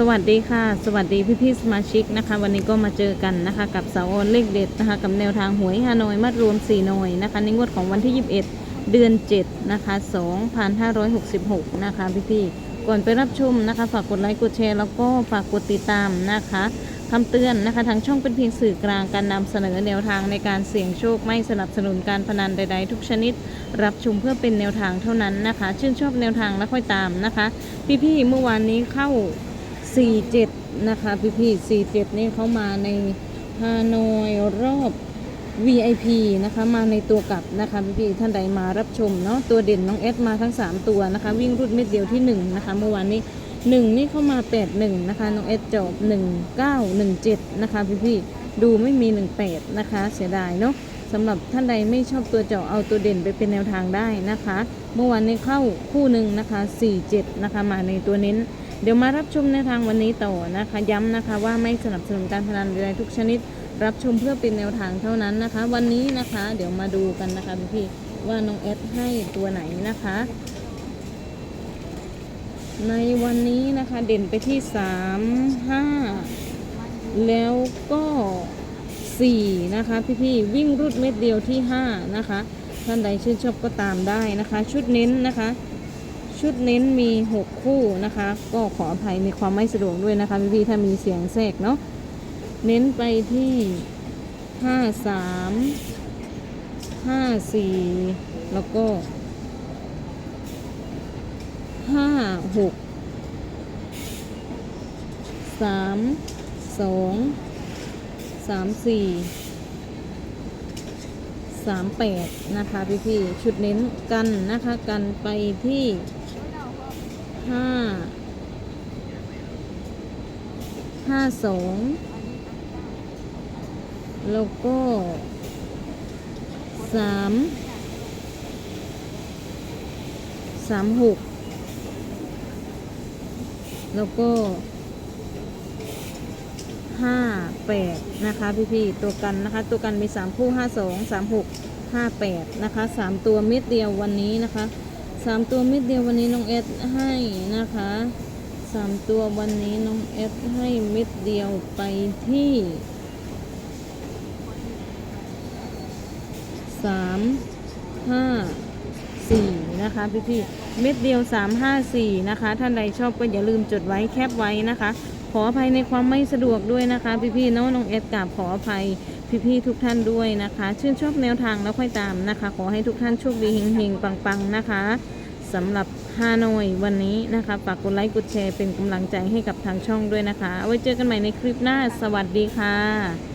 สวัสดีค่ะ สวัสดีพี่พี่สมาชิกนะคะ วันนี้ก็มาเจอกันนะคะ กับสาวออนเลขเด็ดนะคะ กับแนวทางหวยฮานอยมัดรวม4หน่วยนะคะในงวดของวันที่ 21 เดือน 7 นะคะ 2566 นะคะพี่พี่ก่อนไปรับชมนะคะ ฝากกดไลค์กดแชร์แล้วก็ฝากกดติดตามนะคะคำเตือนนะคะ ทางช่องเป็นเพียงสื่อกลางการนำเสนอแนวทางในการเสี่ยงโชคไม่สนับสนุนการพนันใด ๆ ทุกชนิด รับชมเพื่อเป็นแนวทางเท่านั้นนะคะ ชื่นชอบแนวทางแล้วค่อยตามนะคะ พี่ๆเมื่อวานนี้เข้า 47นะคะพี่พี่47นี่เขามาในฮานอยรอบ VIP นะคะมาในตัวกลับนะคะพี่พี่ๆท่านใดมารับชมเนาะตัวเด่นน้องเอสมาทั้ง 3 ตัวนะคะ วิ่งรุ่นเม็ดเดียวที่1นะคะเมื่อวานนี้ 1 นี่เข้ามา 81 นะคะน้องเอสจบ 1917 นะคะพี่พี่ๆดูไม่มี 18 นะคะ เสียดายเนาะสำหรับท่านใดไม่ชอบตัวเจาะเอาตัวเด่นไปเป็นแนวทางได้นะคะ เมื่อวานนี้เข้าคู่หนึ่งนะคะ 47 นะคะมาในตัวเน้น เดี๋ยวมารับชมในทางวันนี้ต่อนะคะ ย้ำนะคะว่าไม่สนับสนุนการพนันใดๆทุกชนิด รับชมเพื่อเป็นแนวทางเท่านั้นนะคะ วันนี้นะคะ เดี๋ยวมาดูกันนะคะพี่ว่าน้องเอสให้ตัวไหนนะคะ ในวันนี้นะคะเด่นไปที่สามห้าแล้วก็สี่นะคะพี่ๆวิ่งรุดเม็ดเดียวที่ห้านะคะท่านใดชื่นชอบก็ตามได้นะคะ ชุดเน้นนะคะ ชุดเน้นมี 6 คู่นะคะ ก็ขออภัยในความไม่สะดวกด้วยนะคะพี่ๆถ้ามีเสียงแทรกเนาะเน้นไปที่ 5 3 5 4 แล้วก็ 5 6 3 2 3 4สามแปดนะคะพี่พี่ๆชุดเน้นกันนะคะ กันไปที่ ห้าห้าสองแล้วก็สามสามหกแล้วก็ห้าแปดนะคะพี่พี่ๆตัวกันนะคะ ตัวกันมีสามคู่ห้าสองสามหกห้าแปดนะคะสามตัวเม็ดเดียววันนี้นะคะ สามตัวเม็ดเดียววันนี้น้องเอสให้นะคะสามตัววันนี้น้องเอสให้เม็ดเดียวไปที่สามห้าสี่นะคะพี่พี่เม็ดเดียวสามห้าสี่นะคะท่านใดชอบก็อย่าลืมจดไว้แคปไว้นะคะ ขออภัยในความไม่สะดวกด้วยนะคะ พี่ๆน้องน้องเอสกราบขออภัย พี่ๆทุกท่านด้วยนะคะ ชื่นชอบแนวทางแล้วค่อยตามนะคะ ขอให้ทุกท่านโชคดีเฮงๆปังๆนะคะสำหรับฮานอยวันนี้นะคะฝากกดไลค์กดแชร์เป็นกำลังใจให้กับทางช่องด้วยนะคะ ไว้เจอกันใหม่ในคลิปหน้า สวัสดีค่ะ